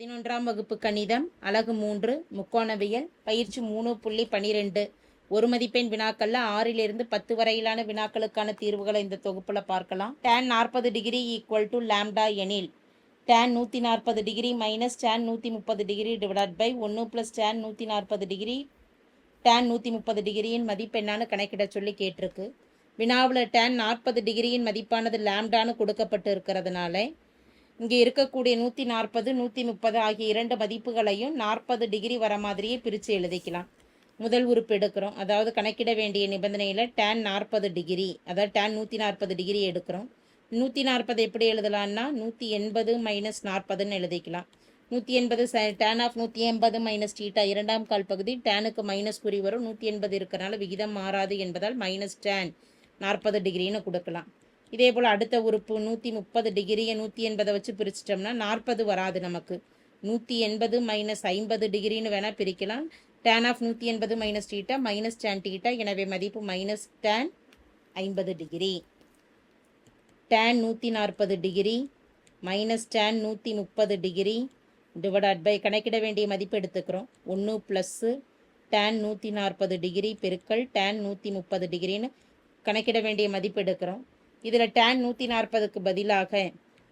பதினொன்றாம் வகுப்பு கணிதம் அலகு மூன்று முக்கோணவியல் பயிற்சி மூணு புள்ளி பனிரெண்டு. ஒரு மதிப்பெண் வினாக்கள்ல ஆறிலிருந்து பத்து வரையிலான வினாக்களுக்கான தீர்வுகளை இந்த தொகுப்புல பார்க்கலாம். டேன் நாற்பது டிகிரி ஈக்குவல் டு லேம்டா எனில் டேன் நூற்றி நாற்பது டிகிரி மைனஸ் டேன் நூற்றி முப்பது டிகிரி டிவைட் பை ஒன்று ப்ளஸ் டேன் நூற்றி நாற்பது டிகிரி டேன் நூற்றி முப்பது டிகிரியின் மதிப்பெண்ணான்னு கணக்கிட சொல்லி கேட்டிருக்கு. வினாவில் டேன் நாற்பது டிகிரியின் மதிப்பானது லேம்டான்னு கொடுக்கப்பட்டு இருக்கிறதுனால இங்கே இருக்கக்கூடிய நூற்றி நாற்பது நூற்றி முப்பது ஆகிய இரண்டு மதிப்புகளையும் நாற்பது டிகிரி வர மாதிரியே பிரித்து எழுதிக்கலாம். முதல் உறுப்பு எடுக்கிறோம். அதாவது கணக்கிட வேண்டிய நிபந்தனையில் டேன் நாற்பது டிகிரி அதாவது டேன் நூற்றி நாற்பது டிகிரி எடுக்கிறோம். நூற்றி நாற்பது எப்படி எழுதலாம்னா நூற்றி எண்பது மைனஸ் நாற்பதுன்னு எழுதிக்கலாம். நூற்றி எண்பது ச டேன் ஆஃப் நூற்றி எண்பது மைனஸ் டீட்டா இரண்டாம் கால் பகுதி டேனுக்கு மைனஸ் குறி வரும். நூற்றி எண்பது இருக்கிறனால விகிதம் மாறாது என்பதால் மைனஸ் டேன் நாற்பது டிகிரின்னு கொடுக்கலாம். இதே போல் அடுத்த உறுப்பு நூற்றி முப்பது டிகிரியை நூற்றி எண்பதை வச்சு பிரிச்சிட்டோம்னா நாற்பது வராது நமக்கு. நூற்றி எண்பது மைனஸ் ஐம்பது டிகிரின்னு வேணால் பிரிக்கலாம். டேன் ஆஃப் நூற்றி எண்பது minus theta minus tan theta எனவே மதிப்பு மைனஸ் டேன் ஐம்பது டிகிரி. டேன் நூற்றி நாற்பது டிகிரி மைனஸ் டேன் நூற்றி முப்பது டிகிரி. டிவைட் பை கணக்கிட வேண்டிய மதிப்பு எடுத்துக்கிறோம். ஒன்று ப்ளஸ்ஸு டேன் நூற்றி நாற்பது டிகிரி பெருக்கல் டேன் நூற்றி முப்பது டிகிரின்னு கணக்கிட வேண்டிய மதிப்பு எடுக்கிறோம். இதில் டேன் நூற்றி நாற்பதுக்கு பதிலாக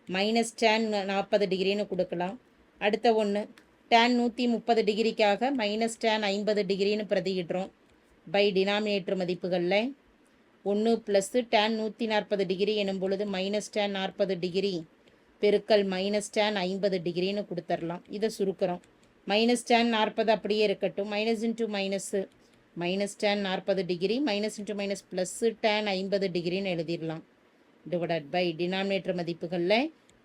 மைனஸ் டேன் நாற்பது டிகிரின்னு கொடுக்கலாம். அடுத்த ஒன்று டேன் நூற்றி முப்பது டிகிரிக்காக மைனஸ் டேன் ஐம்பது டிகிரின்னு பிரதியிடுறோம். பை டினாமினேட்டர் மதிப்புகளில். ஒன்று ப்ளஸ்ஸு டேன் நூற்றி நாற்பது டிகிரி எனும் பொழுது மைனஸ் டேன் நாற்பது டிகிரி பெருக்கல் மைனஸ் டேன் ஐம்பது டிகிரின்னு கொடுத்துர்லாம். இதை சுருக்கிறோம். மைனஸ் டேன் நாற்பது அப்படியே இருக்கட்டும். Minus into minus minus tan நாற்பது degree minus into minus plus tan ஐம்பது டிகிரின்னு எழுதிடலாம் டிவைடட் பை டினாமினேட்டர் மதிப்புகளில்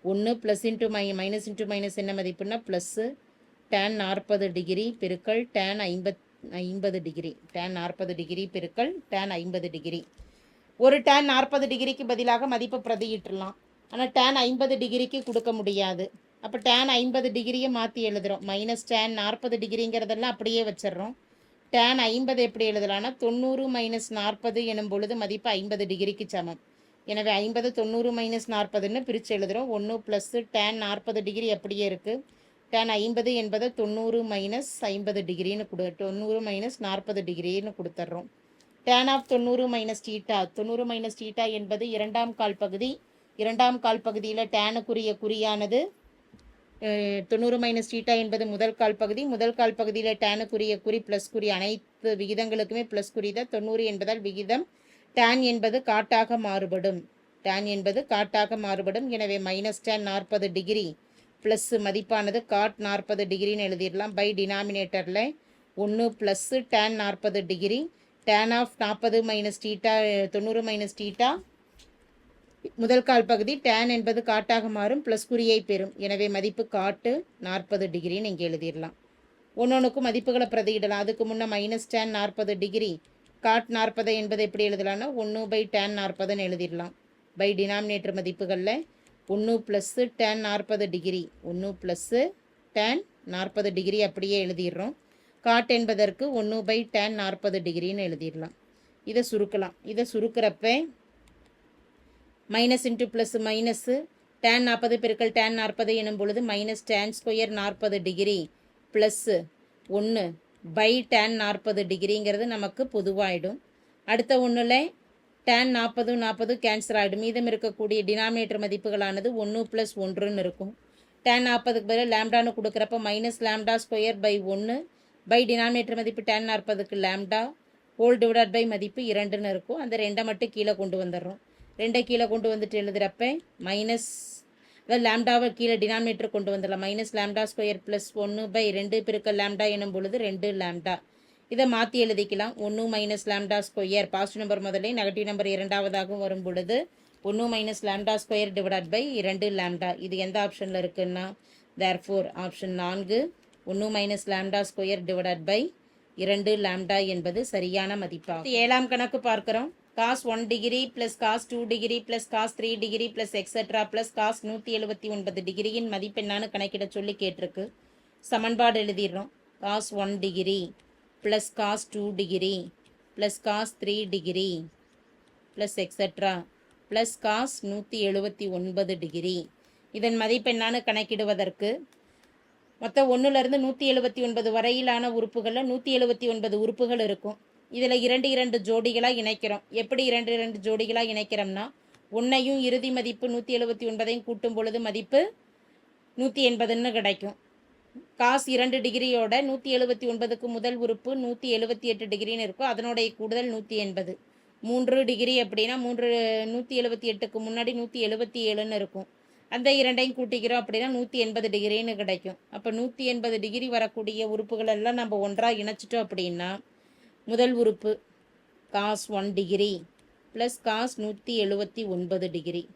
ஒன்று ப்ளஸ் இன்ட்டு மை மைனஸ் இன்ட்டு மைனஸ் என்ன மதிப்புன்னா ப்ளஸ்ஸு டேன் நாற்பது டிகிரி பெருக்கள் டேன் ஐம்பத் ஐம்பது டிகிரி டேன் நாற்பது டிகிரி பெருக்கள் டேன் ஐம்பது டிகிரி ஒரு டேன் நாற்பது டிகிரிக்கு பதிலாக மதிப்பு பிரதியிட்டுலாம் ஆனால் டேன் ஐம்பது டிகிரிக்கு கொடுக்க முடியாது. அப்போ டேன் ஐம்பது டிகிரியை மாற்றி எழுதுகிறோம் மைனஸ் டேன் நாற்பது டிகிரிங்கிறதெல்லாம் அப்படியே வச்சிடுறோம். டேன் ஐம்பது எப்படி எழுதலாம்னா தொண்ணூறு மைனஸ் நாற்பது எனும் பொழுது மதிப்பு ஐம்பது டிகிரிக்கு சமம். எனவே ஐம்பது தொண்ணூறு மைனஸ் நாற்பதுன்னு பிரித்து எழுதுகிறோம் ஒன்று ப்ளஸ்ஸு டேன் நாற்பது டிகிரி அப்படியே இருக்குது டேன் ஐம்பது என்பது தொண்ணூறு மைனஸ் ஐம்பது டிகிரின்னு கொடு தொண்ணூறு மைனஸ் நாற்பது டிகிரின்னு கொடுத்துட்றோம் டேன் ஆஃப் தொண்ணூறு மைனஸ் டீட்டா தொண்ணூறு மைனஸ் டீட்டா என்பது இரண்டாம் கால் பகுதி. இரண்டாம் கால் பகுதியில் டேனுக்குரிய குறியானது தொண்ணூறு மைனஸ் டீட்டா என்பது முதல் கால் பகுதி. முதல் கால் பகுதியில் டேனுக்குரிய குறி ப்ளஸ் குறி அனைத்து விகிதங்களுக்குமே ப்ளஸ் குறி தான். தொண்ணூறு என்பதால் விகிதம் டேன் என்பது காட்டாக மாறுபடும். டேன் என்பது காட்டாக மாறுபடும். எனவே மைனஸ் டேன் நாற்பது டிகிரி ப்ளஸ் மதிப்பானது காட் நாற்பது டிகிரின்னு எழுதிடலாம். பை டினாமினேட்டரில் ஒன்று ப்ளஸ்ஸு டேன் நாற்பது டிகிரி டேன் ஆஃப் நாற்பது மைனஸ் டீட்டா தொண்ணூறு மைனஸ் டீட்டா முதல் கால் பகுதி டேன் என்பது காட்டாக மாறும் ப்ளஸ் குறியை பெறும். எனவே மதிப்பு காட்டு நாற்பது டிகிரின்னு இங்கே எழுதிடலாம். ஒன்னொன்றுக்கும் மதிப்புகளை பிரதியிடலாம். அதுக்கு முன்னே மைனஸ் டேன் நாற்பது டிகிரி காட் நாற்பது என்பது எப்படி எழுதலாம்னா ஒன்று பை டேன் நாற்பதுன்னு எழுதிடலாம். பை டினாமினேட்டர் மதிப்புகளில் ஒன்று ப்ளஸ்ஸு டேன் நாற்பது டிகிரி ஒன்று ப்ளஸ்ஸு டேன் நாற்பது டிகிரி அப்படியே எழுதிடுறோம். காட் என்பதற்கு ஒன்று பை டேன் நாற்பது டிகிரின்னு எழுதிடலாம். இதை சுருக்கலாம். இதை சுருக்கிறப்ப minus into plus minus tan நாற்பது பெருக்கள் டேன் நாற்பது எனும் பொழுது மைனஸ் டேன் ஸ்கொயர் நாற்பது டிகிரி ப்ளஸ்ஸு ஒன்று பை டேன் நாற்பது டிகிரிங்கிறது நமக்கு பொதுவாயிடும். அடுத்த ஒன்றில் டேன் நாற்பது நாற்பது கேன்சல் ஆகிடும் மீதம் இருக்கக்கூடிய டினாமினேட்டர் மதிப்புகளானது ஒன்று ப்ளஸ் ஒன்றுன்னு இருக்கும். டேன் நாற்பதுக்கு பதில் லேம்டான்னு கொடுக்குறப்ப மைனஸ் லேம்டா ஸ்கொயர் பை ஒன்று பை டினாமினேட்டர் மதிப்பு டேன் நாற்பதுக்கு லேம்டா ஹோல் டிவைடட் பை மதிப்பு இரண்டுன்னு இருக்கும். அந்த ரெண்டை மட்டும் கீழே கொண்டு வந்துடுறோம். ரெண்டை கீழே கொண்டு வந்துட்டு எழுதுகிறப்ப மைனஸ் லேம்டாவை கீழே டினாமினேட்டர் கொண்டு வந்துடலாம். மைனஸ் லேம்டா ஸ்கொயர் ப்ளஸ் ஒன்று பை ரெண்டு பெருக்கல் லேம்டா எனும் பொழுது ரெண்டு லேம்டா இதை மாற்றி எழுதிக்கலாம். ஒன்று minus lambda square positive number முதலே நெகட்டிவ் நம்பர் இரண்டாவதாகவும் வரும் பொழுது ஒன்று minus lambda square divide by இரண்டு லேம்டா இது எந்த ஆப்ஷனில் இருக்குன்னா? தேர்ஃபோர் ஆப்ஷன் நான்கு ஒன்று minus lambda square divide by இரண்டு லேம்டா என்பது சரியான மதிப்பாகும். ஏழாம் கணக்கு பார்க்குறோம். Cos one degree plus cos two degree plus cos three degree plus etcetera plus cos நூற்றி எழுபத்தி ஒன்பது டிகிரியின் மதிப்பெண்ணான்னு கணக்கிட சொல்லி கேட்டிருக்கு. சமன்பாடு எழுதிடுறோம். Cos one degree plus cos two degree plus cos three degree plus etcetera plus cos நூற்றி எழுபத்தி ஒன்பது டிகிரி இதன் மதிப்பெண்ணான கணக்கிடுவதற்கு மொத்தம் ஒன்றுலேருந்து நூற்றி எழுபத்தி ஒன்பது வரையிலான உறுப்புகளில் நூற்றி எழுபத்தி ஒன்பது உறுப்புகள் இருக்கும். இதில் இரண்டு இரண்டு ஜோடிகளாக இணைக்கிறோம். எப்படி இரண்டு இரண்டு ஜோடிகளாக இணைக்கிறோம்னா ஒன்றையும் இறுதி மதிப்பு நூற்றி எழுபத்தி ஒன்பதையும் கூட்டும் பொழுது மதிப்பு நூற்றி எண்பதுன்னு கிடைக்கும். காசு இரண்டு டிகிரியோட நூற்றி எழுபத்தி ஒன்பதுக்கு முதல் உறுப்பு நூற்றி எழுபத்தி எட்டு டிகிரின்னு இருக்கும். அதனுடைய கூடுதல் நூற்றி எண்பது. மூன்று டிகிரி அப்படின்னா மூன்று நூற்றி எழுபத்தி எட்டுக்கு முன்னாடி நூற்றி எழுபத்தி ஏழுன்னு இருக்கும். அந்த இரண்டையும் கூட்டிக்கிறோம் அப்படின்னா நூற்றி எண்பது டிகிரின்னு கிடைக்கும். அப்போ நூற்றி எண்பது டிகிரி வரக்கூடிய உறுப்புகள் எல்லாம் நம்ம ஒன்றாக இணைச்சிட்டோம் அப்படின்னா முதல் உறுப்பு cos one degree plus cos நூற்றி எழுபத்தி ஒன்பது டிகிரி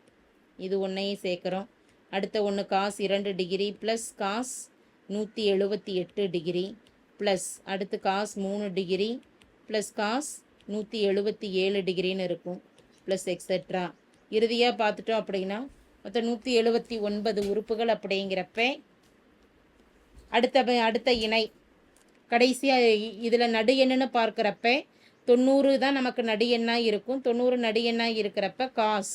இது ஒன்றையும் சேர்க்குறோம். அடுத்த ஒன்று காஸ் இரண்டு டிகிரி ப்ளஸ் காஸ் நூற்றி எழுபத்தி எட்டு டிகிரி ப்ளஸ் அடுத்து காஸ் மூணு டிகிரி ப்ளஸ் காஸ் நூற்றி எழுபத்தி ஏழு டிகிரின்னு இருக்கும். ப்ளஸ் எக்ஸெட்ரா இறுதியாக பார்த்துட்டோம் அப்படின்னா மொத்தம் நூற்றி எழுபத்தி ஒன்பது உறுப்புகள் அப்படிங்கிறப்ப அடுத்த ப- அடுத்த இணை கடைசியாக இதில் நடு எண்ணுன்னு பார்க்குறப்ப தொண்ணூறு தான் நமக்கு நடு எண்ணாக இருக்கும். தொண்ணூறு நடு எண்ணாக இருக்கிறப்ப காஸ்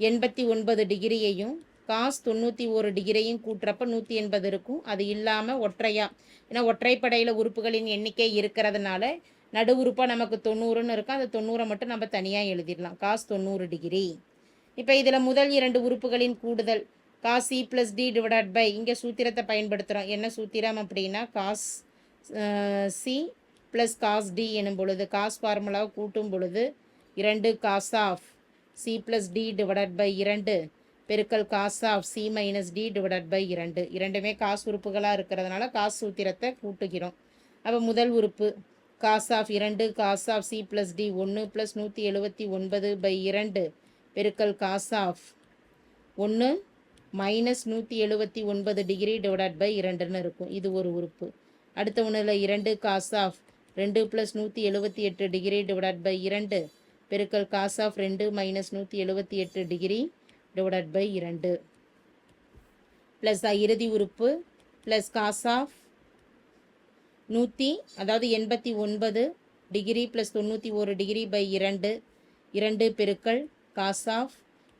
எண்பத்தி ஒன்பது டிகிரியையும் காஸ் தொண்ணூற்றி ஒரு டிகிரியும் கூட்டுறப்ப நூற்றி எண்பது இருக்கும். அது இல்லாமல் ஒற்றையா ஏன்னா ஒற்றைப்படையில் உறுப்புகளின் எண்ணிக்கை இருக்கிறதுனால நடு உறுப்பாக நமக்கு தொண்ணூறுன்னு இருக்கும். அந்த தொண்ணூறை மட்டும் நம்ம தனியாக எழுதிடலாம். காஸ் தொண்ணூறு டிகிரி. இப்போ இதில் முதல் இரண்டு உறுப்புகளின் கூடுதல் cos C plus D divided by இங்கே சூத்திரத்தை பயன்படுத்துகிறோம் என்ன சூத்திரம் அப்படின்னா cos C plus cos D எனும் பொழுது காஸ் ஃபார்முலாவை கூட்டும் பொழுது இரண்டு cos of C plus D divided by இரண்டு பெருக்கல் cos of C minus D divided by இரண்டு. இரண்டுமே காசு உறுப்புகளாக இருக்கிறதுனால காசு சூத்திரத்தை கூட்டுகிறோம். அப்போ முதல் உறுப்பு காஸ் ஆஃப் இரண்டு cos of C plus D ஒன்று ப்ளஸ் நூற்றி எழுபத்தி ஒன்பது பை இரண்டு பெருக்கல் காஸ் ஆஃப் ஒன்று மைனஸ் நூற்றி எழுபத்தி ஒன்பது டிகிரி டிவைடட் பை இரண்டுன்னு இருக்கும். இது ஒரு உறுப்பு. அடுத்த ஒன்றில் இரண்டு காஸ் ஆஃப் ரெண்டு ப்ளஸ் நூற்றி எழுபத்தி எட்டு டிகிரி டிவைட் பை இரண்டு. பெருக்கல் காஸ் ஆஃப் ரெண்டு மைனஸ் நூற்றி எழுபத்தி எட்டு டிகிரி டிவைட் பை இரண்டு. ப்ளஸ் இறுதி உறுப்பு ப்ளஸ் காஸ் ஆஃப் நூற்றி அதாவது எண்பத்தி ஒன்பது டிகிரி ப்ளஸ் தொண்ணூற்றி ஒரு டிகிரி பை இரண்டு. இரண்டு பெருக்கல் காஸ் ஆஃப்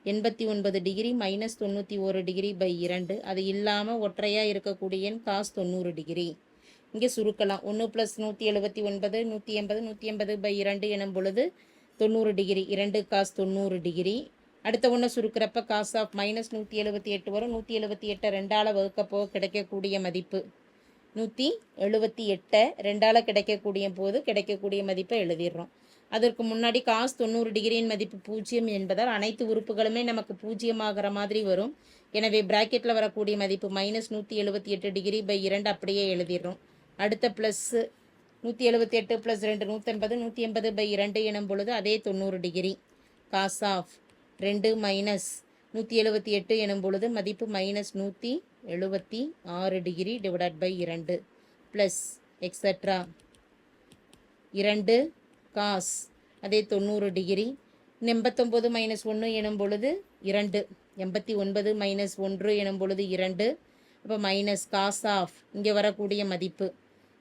எண்பத்தி ஒன்பது டிகிரி மைனஸ் தொண்ணூற்றி ஒரு டிகிரி பை இரண்டு. அது இல்லாமல் ஒற்றையாக இருக்கக்கூடிய காஸ் தொண்ணூறு டிகிரி இங்கே சுருக்கலாம். ஒன்று ப்ளஸ் நூற்றி எழுபத்தி ஒன்பது நூற்றி எண்பது நூற்றி எண்பது பை இரண்டு எனும் பொழுது தொண்ணூறு டிகிரி இரண்டு காஸ் தொண்ணூறு டிகிரி அடுத்த ஒன்று சுருக்கிறப்ப காஸ் ஆஃப் மைனஸ் நூற்றி எழுபத்தி எட்டு வரும். நூற்றி எழுபத்தி எட்டை ரெண்டால் வகுக்கப்போ கிடைக்கக்கூடிய மதிப்பு. நூற்றி எழுபத்தி எட்டை ரெண்டால் கிடைக்கக்கூடிய போது கிடைக்கக்கூடிய மதிப்பை எழுதிடுறோம். அதற்கு முன்னாடி காஸ் தொண்ணூறு டிகிரியின் மதிப்பு பூஜ்ஜியம் என்பதால் அனைத்து உறுப்புகளுமே நமக்கு பூஜ்ஜியமாகிற மாதிரி வரும். எனவே பிராக்கெட்டில் வரக்கூடிய மதிப்பு மைனஸ் நூற்றி எழுபத்தி எட்டு டிகிரி பை இரண்டு அப்படியே எழுதிடுறோம். அடுத்த ப்ளஸ்ஸு நூற்றி எழுபத்தி எட்டு ப்ளஸ் ரெண்டு நூற்றெண்பது நூற்றி எண்பது பை இரண்டு எனும் பொழுது அதே தொண்ணூறு டிகிரி காஸ் ஆஃப் ரெண்டு மைனஸ் நூற்றி எழுபத்தி எட்டு எனும் பொழுது மதிப்பு மைனஸ் நூற்றி எழுபத்தி ஆறு டிகிரி டிவைடட் பை இரண்டு ப்ளஸ் எக்ஸட்ரா இரண்டு காஸ் அதே தொண்ணூறு டிகிரி எண்பத்தொம்போது மைனஸ் ஒன்று எனும் பொழுது இரண்டு. எண்பத்தி ஒன்பது மைனஸ் ஒன்று எனும் பொழுது இரண்டு. அப்போ மைனஸ் காஸ் ஆஃப் இங்கே வரக்கூடிய மதிப்பு.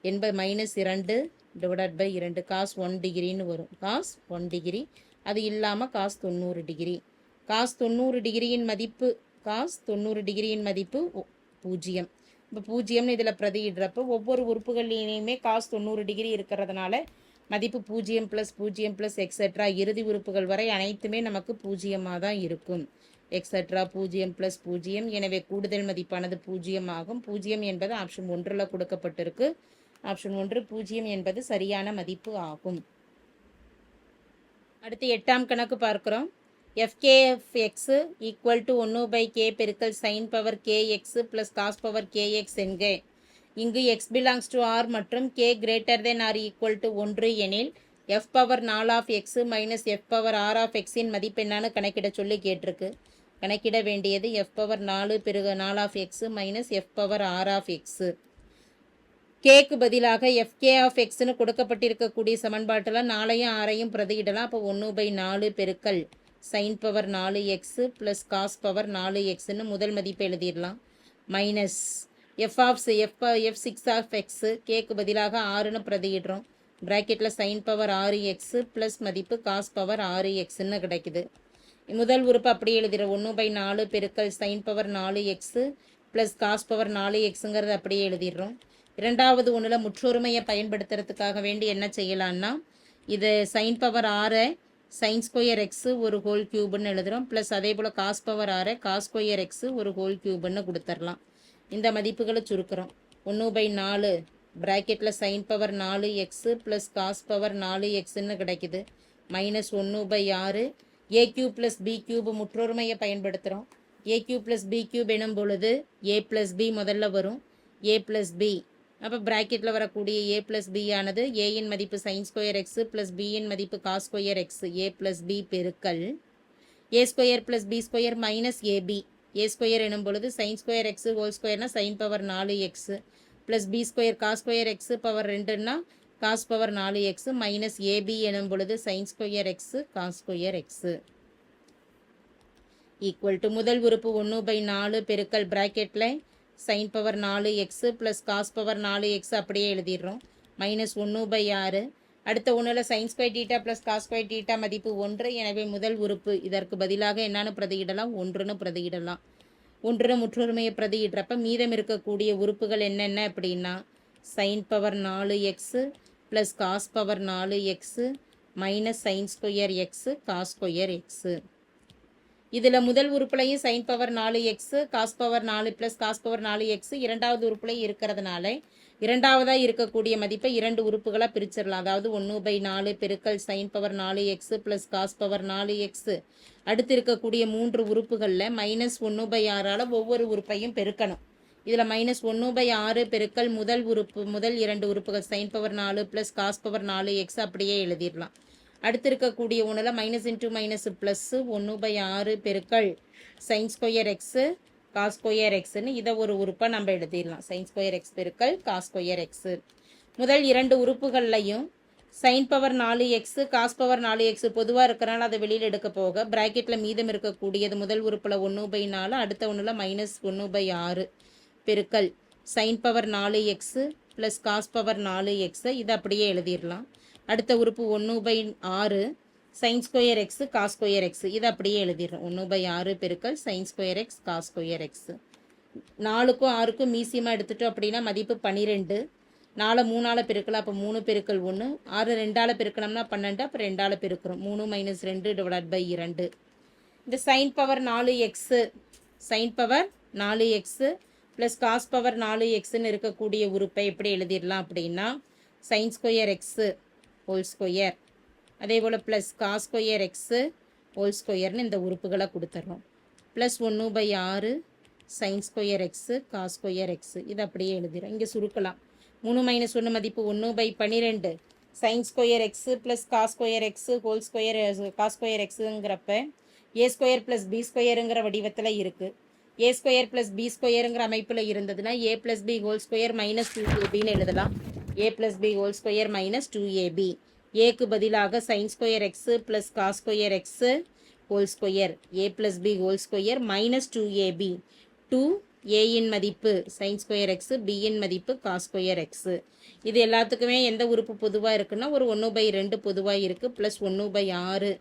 எண்பது மைனஸ் இரண்டு டிவைடட் பை இரண்டு. காஸ் ஒன் டிகிரின்னு வரும். காஸ் ஒன் டிகிரி அது இல்லாமல் காஸ் தொண்ணூறு டிகிரி காஸ் தொண்ணூறு டிகிரியின் மதிப்பு காஸ் தொண்ணூறு டிகிரியின் மதிப்பு ஒ- பூஜ்ஜியம். இப்போ பூஜ்ஜியம்னு இதில் பிரதியிடுறப்போ ஒவ்வொரு உறுப்புகள்லேயுமே காஸ் தொண்ணூறு டிகிரி இருக்கிறதுனால மதிப்பு பூஜ்ஜியம் ப்ளஸ் பூஜ்ஜியம் ப்ளஸ் எக்ஸட்ரா இறுதி உறுப்புகள் வரை அனைத்துமே நமக்கு பூஜ்ஜியமாக தான் இருக்கும் எக்ஸெட்ரா பூஜ்ஜியம் ப்ளஸ் பூஜ்ஜியம். எனவே கூடுதல் மதிப்பானது பூஜ்ஜியம் ஆகும் பூஜ்ஜியம் என்பது ஆப்ஷன் ஒன்றில் கொடுக்கப்பட்டிருக்கு. ஆப்ஷன் ஒன்று பூஜ்ஜியம் என்பது சரியான மதிப்பு ஆகும். அடுத்து எட்டாம் கணக்கு பார்க்குறோம். F K F X equal to ஒன்று பை கே பெருக்கல் sine power K X plus cos power K X என்க. இங்கு எக்ஸ் பிலாங்ஸ் டு ஆர் மற்றும் K greater than R equal to ஒன்று எனில் எஃப் பவர் நாலு of X minus F power R of எக்ஸின் மதிப்பு என்னன்னு கணக்கிட சொல்லி கேட்டிருக்கு. கணக்கிட வேண்டியது எஃப் பவர் நாலு பெருக நாலு of X minus F power R of X கேக்கு பதிலாக எஃப்கே ஆஃப் எக்ஸ்னு கொடுக்கப்பட்டிருக்கக்கூடிய சமன்பாட்டில் நாலையும் ஆறையும் பிரதியிடலாம். அப்போ ஒன்று பை நாலு பெருக்கல் சைன் பவர் நாலு எக்ஸு ப்ளஸ் காஸ் பவர் நாலு எக்ஸ்னு முதல் மதிப்பை எழுதிடலாம். Minus F of F F six of X கேக்கு பதிலாக ஆறுன்னு பிரதியிடுறோம். ப்ராக்கெட்டில் சைன் பவர் ஆறு எக்ஸு ப்ளஸ் மதிப்பு காஸ் பவர் ஆறு எக்ஸ்ன்னு கிடைக்குது. முதல் உறுப்பு அப்படியே எழுதிடுறோம். ஒன்று பை நாலு பெருக்கல் சைன் பவர் நாலு எக்ஸு ப்ளஸ் காஸ் பவர் நாலு எக்ஸுங்கிறது அப்படியே எழுதிடுறோம். இரண்டாவது ஒன்றில் முற்றொருமையை பயன்படுத்துறதுக்காக வேண்டி என்ன செய்யலான்னா இது சைன் பவர் ஆறை சைன் ஸ்கொயர் எக்ஸு ஒரு ஹோல் கியூப்னு எழுதுகிறோம் ப்ளஸ் அதே போல் காஸ் பவர் ஆறை காஸ் ஸ்கொயர் எக்ஸு ஒரு ஹோல் க்யூப்னு கொடுத்துர்லாம் இந்த மதிப்புகளை சுருக்கிறோம். ஒன்று பை நாலு ப்ராக்கெட்டில் சைன் பவர் நாலு எக்ஸு ப்ளஸ் காஸ் பவர் நாலு எக்ஸுன்னு கிடைக்குது. மைனஸ் ஒன்று பை ஆறு A cube plus B cube முற்றொருமையை பயன்படுத்துகிறோம் A cube plus B cube எனும் பொழுது ஏ ப்ளஸ் பி முதல்ல வரும். ஏ ப்ளஸ் பி அப்போ ப்ராக்கெட்டில் வரக்கூடிய ஏ ப்ளஸ் பி ஆனது ஏயின் மதிப்பு சைன் ஸ்கொயர் எக்ஸு ப்ளஸ் பியின் மதிப்பு cos square X A plus B பெருக்கல். A square plus B square minus AB A square எனும் பொழுது சைன் ஸ்கொயர் எக்ஸு ஹோல் ஸ்கொயர்னா சைன் பவர் நாலு X plus B square cos square X power ரெண்டுன்னா cos power நாலு x minus AB எனும் பொழுது sine square X cos square X equal to முதல் உறுப்பு ஒன்று பை நாலு பெருக்கல் ப்ராக்கெட்டில் சைன் பவர் நாலு எக்ஸு ப்ளஸ் காஸ் பவர் நாலு எக்ஸ் அப்படியே எழுதிடுறோம். மைனஸ் ஒன்று பை ஆறு. அடுத்த ஒன்றில் sine square theta plus cos square theta மதிப்பு ஒன்று. எனவே முதல் உறுப்பு இதற்கு பதிலாக என்னென்னு பிரதியிடலாம். ஒன்றுன்னு பிரதியிடலாம். ஒன்றுன்னு முற்றுரிமையை பிரதியிடுறப்ப மீதம் இருக்கக்கூடிய உறுப்புகள் என்னென்ன அப்படின்னா சைன் பவர் நாலு எக்ஸு ப்ளஸ் காஸ் பவர் நாலு X minus sine square X cos square X இதில் முதல் உறுப்புலையும் சைன் பவர் நாலு எக்ஸு காஸ் பவர் நாலு ப்ளஸ் காஸ் பவர் நாலு எக்ஸு இரண்டாவது உறுப்புலையும் இருக்கிறதுனால இரண்டாவதாக இருக்கக்கூடிய மதிப்பை இரண்டு உறுப்புகளாக பிரிச்சிடலாம். அதாவது ஒன்று பை நாலு பெருக்கல் சைன் பவர் நாலு எக்ஸு ப்ளஸ் காஸ் பவர் நாலு எக்ஸு அடுத்து இருக்கக்கூடிய மூன்று உறுப்புகளில் மைனஸ் ஒன்று பை ஆறால் ஒவ்வொரு உறுப்பையும் பெருக்கணும். இதில் மைனஸ் ஒன்று பை ஆறு பெருக்கல் முதல் உறுப்பு முதல் இரண்டு உறுப்புகள் சைன் பவர் நாலு ப்ளஸ் காஸ் பவர் நாலு எக்ஸ் அப்படியே எழுதிடலாம். அடுத்து இருக்கக்கூடிய ஒன்றில் மைனஸ் இன்ட்டு மைனஸ் ப்ளஸ்ஸு ஒன்று பை ஆறு பெருக்கல் sine square X cos square எக்ஸ்னு இதை ஒரு உறுப்பை நம்ம எழுதிடலாம். சைன் ஸ்கொயர் எக்ஸ் பெருக்கல் காஸ் ஸ்கொயர் எக்ஸு முதல் இரண்டு உறுப்புகள்லையும் சைன் பவர் நாலு எக்ஸு காஸ் பவர் நாலு எக்ஸு பொதுவாக இருக்கிறனால அதை வெளியில் எடுக்க போக ப்ராக்கெட்டில் மீதம் இருக்கக்கூடியது முதல் உறுப்பில் ஒன்று பை நாலு அடுத்த ஒன்றில் மைனஸ் ஒன்று பை ஆறு பெருக்கல். சைன் பவர் நாலு எக்ஸு ப்ளஸ் காஸ் பவர் நாலு எக்ஸு இதை அப்படியே எழுதிடலாம். அடுத்த உறுப்பு ஒன்று பை ஆறு sine square X cos square X இதை அப்படியே எழுதிடுறோம். ஒன்று பை ஆறு பெருக்கல் sine square X cos square X நாலுக்கும் ஆறுக்கும் மீசியமாக எடுத்துட்டோம் அப்படின்னா மதிப்பு பன்னிரெண்டு நாலு மூணால் பெருக்கலாம் அப்போ மூணு பெருக்கல் ஒன்று ஆறு ரெண்டால் பெருக்கணும்னா பன்னெண்டு அப்போ ரெண்டால் பெருக்கிறோம். மூணு மைனஸ் ரெண்டு டிவைட் பை இரண்டு. இந்த சைன் பவர் நாலு எக்ஸு சைன் பவர் நாலு எக்ஸு ப்ளஸ் காஸ் பவர் நாலு எக்ஸுன்னு இருக்கக்கூடிய உறுப்பை எப்படி எழுதிடலாம் அப்படின்னா sine square X whole square அதே போல் plus cos square X whole ஸ்கொயர்னு இந்த உறுப்புகளை கொடுத்துட்றோம் ப்ளஸ் ஒன்று பை ஆறு sine square X cos square X இது அப்படியே எழுதிடும் இங்கே சுருக்கலாம். மூணு மைனஸ் ஒன்று மதிப்பு ஒன்று பை பன்னிரெண்டு. Sine square X plus cos square X whole square cos square எக்ஸுங்கிறப்ப A square plus B ஸ்கொயருங்கிற வடிவத்தில் இருக்குது ஏ ஸ்கொயர் ப்ளஸ் பி ஸ்கொயருங்கிற அமைப்பில் இருந்ததுன்னா A plus B whole square minus two ஏபின்னு எழுதலாம். A plus B whole square minus two AB ஏக்கு பதிலாக sine square X plus cos square X whole square A plus B whole square minus two AB two ஏயின் மதிப்பு sign square x பியின் மதிப்பு cos square x இது எல்லாத்துக்குமே எந்த உறுப்பு பொதுவாக இருக்குன்னா ஒரு ஒன்று பை ரெண்டு பொதுவாக இருக்குது ப்ளஸ் ஒன்று பை ஆறு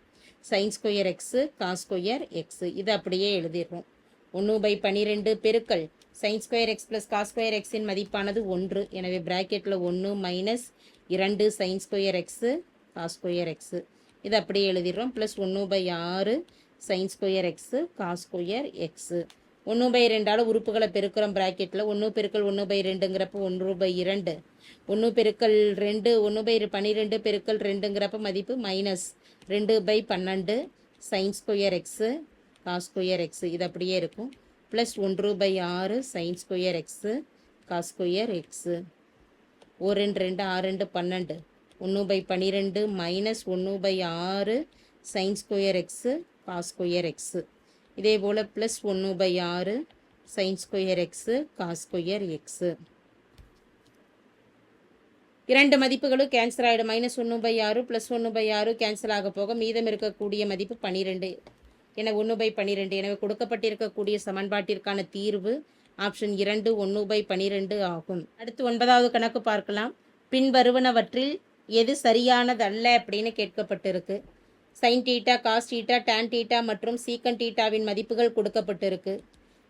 sine square x cos square x இது அப்படியே எழுதிடுறோம். ஒன்று பை பன்னிரெண்டு பெருக்கல் sine square x plus cos square எக்ஸின் மதிப்பானது ஒன்று. எனவே ப்ராக்கெட்டில் ஒன்று மைனஸ் இரண்டு sine square x cos square x இது அப்படியே எழுதிடுறோம். ப்ளஸ் ஒன்று பை ஆறு sine square x cos square x ஒன்று பை ரெண்டால் உறுப்புகளை பெருக்கிறோம் ப்ராக்கெட்டில் ஒன்று பெருக்கல் ஒன்று பை ரெண்டுங்கிறப்ப ஒன்று பை இரண்டு. ஒன்று பெருக்கல் ரெண்டு ஒன்று பை பன்னிரெண்டு பெருக்கல் ரெண்டுங்கிறப்ப மதிப்பு மைனஸ் ரெண்டு பை பன்னெண்டு sine square x cos square x இது அப்படியே இருக்கும். ப்ளஸ் ஒன்று பை ஆறு sine square x cos square x ஒரு ரெண்டு ரெண்டு ஆறு ரெண்டு பன்னெண்டு. ஒன்று பை பன்னிரெண்டு மைனஸ் ஒன்று பை ஆறு sine square x cos square x இதே போல் ப்ளஸ் ஒன்று பை ஆறு sine square x cos square x இரண்டு மதிப்புகளும் கேன்சல் ஆகிடும் மைனஸ் ஒன்று பை ஆறு ப்ளஸ் ஒன்று பை ஆறு கேன்சல் ஆக போக மீதம் இருக்கக்கூடிய மதிப்பு பன்னிரெண்டு என ஒன்று பை பன்னிரெண்டு எனவே கொடுக்கப்பட்டிருக்கக்கூடிய சமன்பாட்டிற்கான தீர்வு ஆப்ஷன் இரண்டு ஒன்று பை பன்னிரெண்டு ஆகும். அடுத்து ஒன்பதாவது கணக்கு பார்க்கலாம். பின்வருவனவற்றில் எது சரியானதல்ல அப்படின்னு கேட்கப்பட்டிருக்கு. Sine theta cos theta tan theta மற்றும் சீக்கன் டீட்டாவின் மதிப்புகள் கொடுக்கப்பட்டிருக்கு.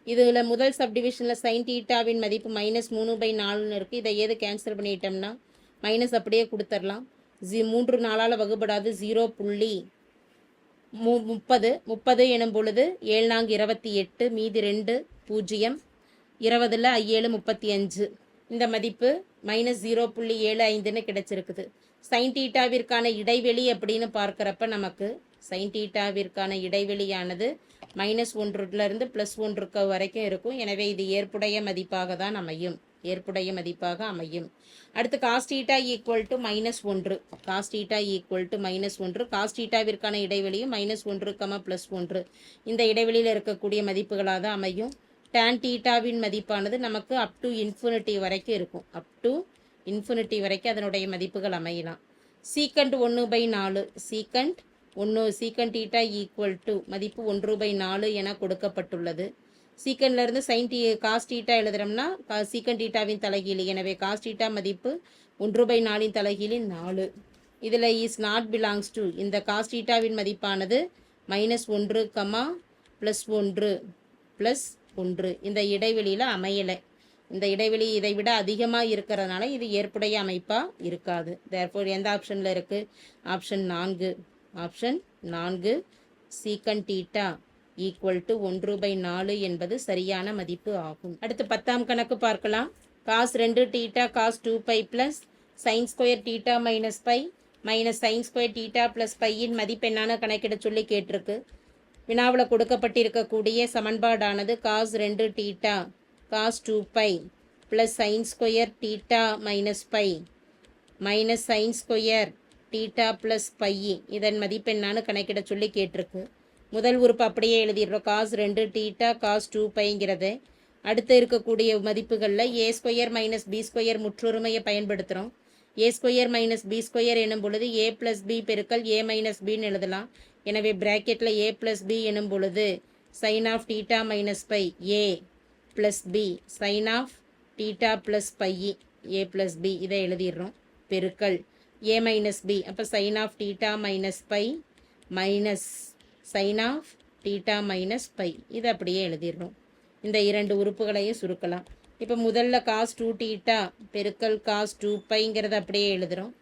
இதில் முதல் சப்டிவிஷனில் சைன் டீட்டாவின் மதிப்பு மைனஸ் மூணு பை நாலுன்னு இருக்குது இதை ஏது கேன்சல் பண்ணிட்டோம்னா மைனஸ் அப்படியே கொடுத்துடலாம் ஜி மூன்று நாளால் வகுப்படாது ஜீரோ புள்ளி மு முப்பது முப்பது எனும் பொழுது ஏழு நான்கு இருபத்தி எட்டு மீதி ரெண்டு பூஜ்ஜியம். இருபதில் ஏழு முப்பத்தி அஞ்சு. இந்த மதிப்பு மைனஸ் ஜீரோ புள்ளி ஏழு ஐந்துன்னு கிடைச்சிருக்குது. சைன் டீட்டாவிற்கான இடைவெளி அப்படின்னு பார்க்குறப்ப நமக்கு சைன் டீட்டாவிற்கான இடைவெளியானது மைனஸ் ஒன்றுலேருந்து ப்ளஸ் ஒன்றுக்கு வரைக்கும் இருக்கும். எனவே இது ஏற்புடைய மதிப்பாக தான் அமையும். ஏற்புடைய மதிப்பாக அமையும். அடுத்து cos theta equal to minus ஒன்று. Cos theta equal to minus ஒன்று. காஸ்டீட்டாவிற்கான இடைவெளியும் மைனஸ் ஒன்று கம ப்ளஸ் ஒன்று. இந்த இடைவெளியில் இருக்கக்கூடிய மதிப்புகளாக தான் அமையும். டேன் டீட்டாவின் மதிப்பானது நமக்கு அப் டு இன்ஃபினிட்டி வரைக்கும் இருக்கும். அப் டு இன்ஃபினிட்டி வரைக்கும் அதனுடைய மதிப்புகள் அமையலாம். சீக்கண்ட் ஒன்று பை நாலு. சீக்கண்ட் ஒன்று சீக்கண்ட் டீட்டா ஈக்குவல் டு மதிப்பு ஒன்று பை நாலு என கொடுக்கப்பட்டுள்ளது. சீக்கண்ட்லேருந்து சைன் டீ காஸ் டீட்டா எழுதுறோம்னா சீக்கண்ட் டீட்டாவின் தலைகீழி. எனவே காஸ் டீட்டா மதிப்பு ஒன்று பை நாலின் தலைகீழி நாலு. இதில் இஸ் நாட் பிலாங்ஸ் டு இந்த காஸ் டீட்டாவின் மதிப்பானது மைனஸ் ஒன்று கமா ப்ளஸ் ஒன்று ப்ளஸ் ஒன்று. இந்த இடைவெளியில் அமையலை. இந்த இடைவெளி இதை விட அதிகமாக இருக்கிறதுனால இது ஏற்புடைய அமைப்பாக இருக்காது. தேர்ஃபோர் எந்த ஆப்ஷனில் இருக்குது ஆப்ஷன் நான்கு. ஆப்ஷன் நான்கு சீக்கன் டீட்டா ஈக்குவல் டு ஒன்று பை நாலு என்பது சரியான மதிப்பு ஆகும். அடுத்து பத்தாம் கணக்கு பார்க்கலாம். காஸ் ரெண்டு theta cos two pi plus sine square theta minus pi minus sine square theta plus பையின் மதிப்பெண்ணான கணக்கிட சொல்லி கேட்டிருக்கு. வினாவில் கொடுக்கப்பட்டிருக்கக்கூடிய சமன்பாடானது காஸ் ரெண்டு theta cos two pi plus sine square theta minus pi minus sine square theta plus pi இதன் மதிப்பெண்ணான்னு கணக்கிட சொல்லி கேட்டிருக்கு. முதல் உறுப்பு அப்படியே எழுதிடுறோம். காஸ் ரெண்டு டீட்டா காஸ் டூ பைங்கிறது. அடுத்து இருக்கக்கூடிய மதிப்புகளில் A square minus B square முற்றுரிமையை பயன்படுத்துகிறோம் A square minus B square எனும் பொழுது ஏ ப்ளஸ் பி பெருக்கல் ஏ மைனஸ் பின்னு எழுதலாம். எனவே ப்ராக்கெட்டில் ஏ ப்ளஸ் பி எனும் பொழுது sine of theta minus pi A plus B sine of theta plus pi A plus B இதை எழுதிடுறோம். பெருக்கல் ஏ மைனஸ் பி அப்போ sine of theta minus pi minus sine of theta minus pi இதை அப்படியே எழுதிடுறோம் இந்த இரண்டு உறுப்புகளையும் சுருக்கலாம். இப்போ முதல்ல காஸ் டூ டீட்டா பெருக்கல் காஸ் டூ பைங்கிறத அப்படியே எழுதுகிறோம்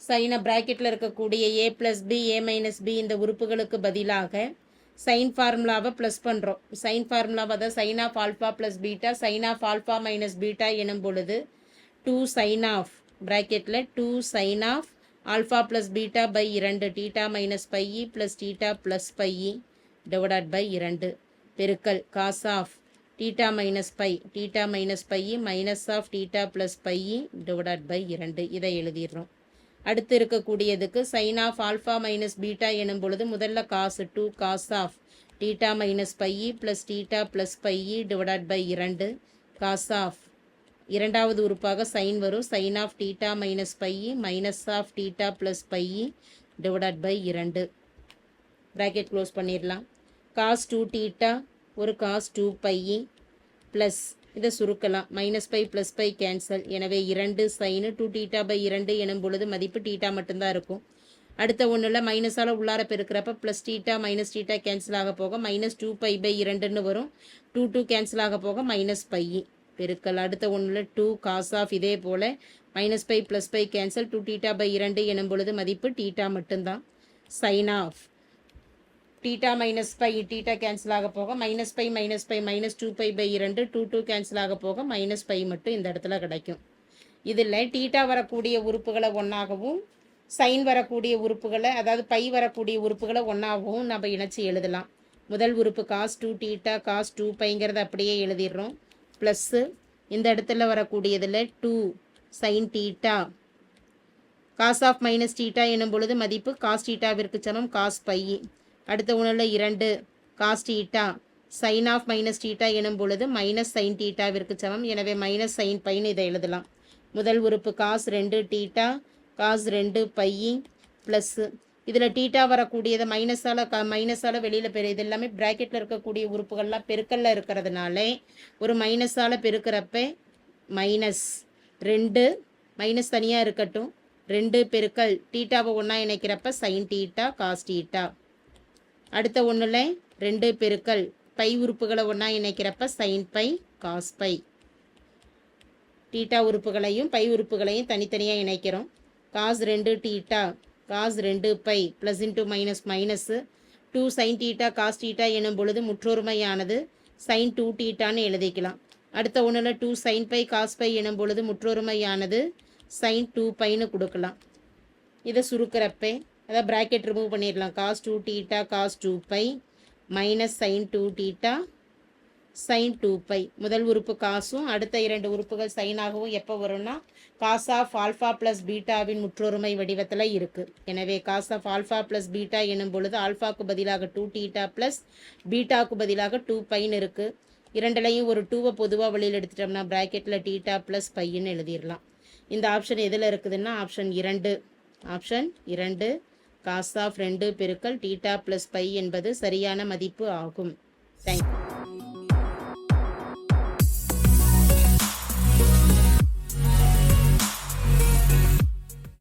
சைனை ப்ராக்கெட்டில் இருக்கக்கூடிய A plus B A minus B இந்த உறுப்புகளுக்கு பதிலாக சைன் ஃபார்முலாவை ப்ளஸ் பண்ணுறோம் சைன் ஃபார்முலாவை தான் sine of alpha plus beta sine of alpha minus beta எனும் பொழுது டூ சைன் ஆஃப் ப்ராக்கெட்டில் two sine of alpha plus beta by இரண்டு theta minus pi plus theta plus pi divided by இரண்டு. பெருக்கல் cos of theta minus pi theta minus pi minus of theta plus pi divided by இரண்டு. இதை எழுதிடுறோம். அடுத்து இருக்கக்கூடியதுக்கு sine of alpha minus beta எனும் பொழுது முதல்ல cos two cos of theta minus pi plus theta plus pi divided by இரண்டு. Cos of இரண்டாவது உறுப்பாக சைன் வரும். Sine of theta minus pi minus of theta plus pi divided by இரண்டு. Bracket close பண்ணிடலாம். Cos two theta ஒரு cos two pi plus இதை சுருக்கலாம். Minus pi plus pi cancel எனவே இரண்டு சைனு டூ டீட்டா பை இரண்டு எனும் பொழுது மதிப்பு டீட்டா மட்டும்தான் இருக்கும். அடுத்த ஒன்றில் மைனஸால் உள்ளார பெருக்கிறப்ப plus theta minus theta cancel ஆக போக மைனஸ் டூ பை பை இரண்டுன்னு வரும். டூ டூ கேன்சல் ஆக போக மைனஸ் பையி பெருக்கல். அடுத்த ஒன்றில் டூ காஸ் ஆஃப் இதே போல் minus pi plus pi cancel two theta by இரண்டு எனும் பொழுது மதிப்பு டீட்டா மட்டும்தான். Sine of theta minus pi theta cancel ஆக போக minus pi minus pi minus two pi by இரண்டு டூ டூ கேன்சல் ஆக போக மைனஸ் பை மட்டும் இந்த இடத்துல கிடைக்கும். இதில் டீட்டா வரக்கூடிய உறுப்புகளை ஒன்றாகவும் சைன் வரக்கூடிய உறுப்புகளை அதாவது பை வரக்கூடிய உறுப்புகளை ஒன்றாகவும் நம்ம இணைச்சி எழுதலாம். முதல் உறுப்பு cos two theta cos two பைங்கிறத அப்படியே எழுதிடுறோம். ப்ளஸ்ஸு இந்த இடத்துல வரக்கூடியதில் two sine theta cos of minus theta எனும் பொழுது மதிப்பு காஸ் டீட்டாவிற்கு சமம் காஸ் பை அடுத்த உணவில் இரண்டு cos theta sine of minus theta எனும் பொழுது மைனஸ் சைன் டீட்டாவிற்கு சமம். எனவே மைனஸ் சைன் பைன்னு இதை எழுதலாம். முதல் உறுப்பு காஸ் ரெண்டு டீட்டா காஸ் ரெண்டு பையி ப்ளஸ்ஸு இதில் டீட்டா வரக்கூடியதை மைனஸால் க மைனஸால் வெளியில் பெரு இது எல்லாமே ப்ராக்கெட்டில் இருக்கக்கூடிய உறுப்புகள்லாம் பெருக்கல்ல இருக்கிறதுனால ஒரு மைனஸால் பெருக்கிறப்ப மைனஸ் ரெண்டு மைனஸ் தனியாக இருக்கட்டும் ரெண்டு பெருக்கல் டீட்டாவை ஒன்றா இணைக்கிறப்ப சைன் டீட்டா காஸ் டீட்டா அடுத்த ஒன்றில் ரெண்டு பெருக்கல் பை உறுப்புகளை ஒன்றா இணைக்கிறப்ப sine pi cos pi. Theta உறுப்புகளையும் பை உறுப்புகளையும் தனித்தனியாக இணைக்கிறோம். காஸ் ரெண்டு டீட்டா காஸ் ரெண்டு pi plus into minus minus two sine theta cos theta எனும் பொழுது முற்றொருமையானது சைன் டூ டீட்டான்னு எழுதிக்கலாம். அடுத்த ஒன்றில் two sine pi cos pi எனும் பொழுது முற்றொருமையானது சைன் டூ பைன்னு கொடுக்கலாம். இதை சுருக்கிறப்பே அதாவது ப்ராக்கெட் ரிமூவ் பண்ணிடலாம். Cos two theta cos two pi minus sine two theta sine two pi முதல் உறுப்பு காசும் அடுத்த இரண்டு உறுப்புகள் சைனாகவும் எப்போ வரும்னா காஸ் ஆஃப் ஆல்ஃபா ப்ளஸ் பீட்டாவின் முற்றொருமை வடிவத்தில் இருக்குது எனவே cos of alpha plus beta எனும் பொழுது ஆல்ஃபாக்கு பதிலாக டூ டீட்டா ப்ளஸ் பீட்டாக்கு பதிலாக டூ பைன்னு இருக்குது இரண்டுலையும் ஒரு டூவை பொதுவாக வெளியில் எடுத்துட்டோம்னா ப்ராக்கெட்டில் டீட்டா ப்ளஸ் பைன்னு எழுதிடலாம். இந்த ஆப்ஷன் எதில் இருக்குதுன்னா ஆப்ஷன் இரண்டு. ஆப்ஷன் இரண்டு காஸ் ஆஃப் ரெண்டு பெருக்கல் டீட்டா ப்ளஸ் பை என்பது சரியான மதிப்பு ஆகும். தேங்க்யூ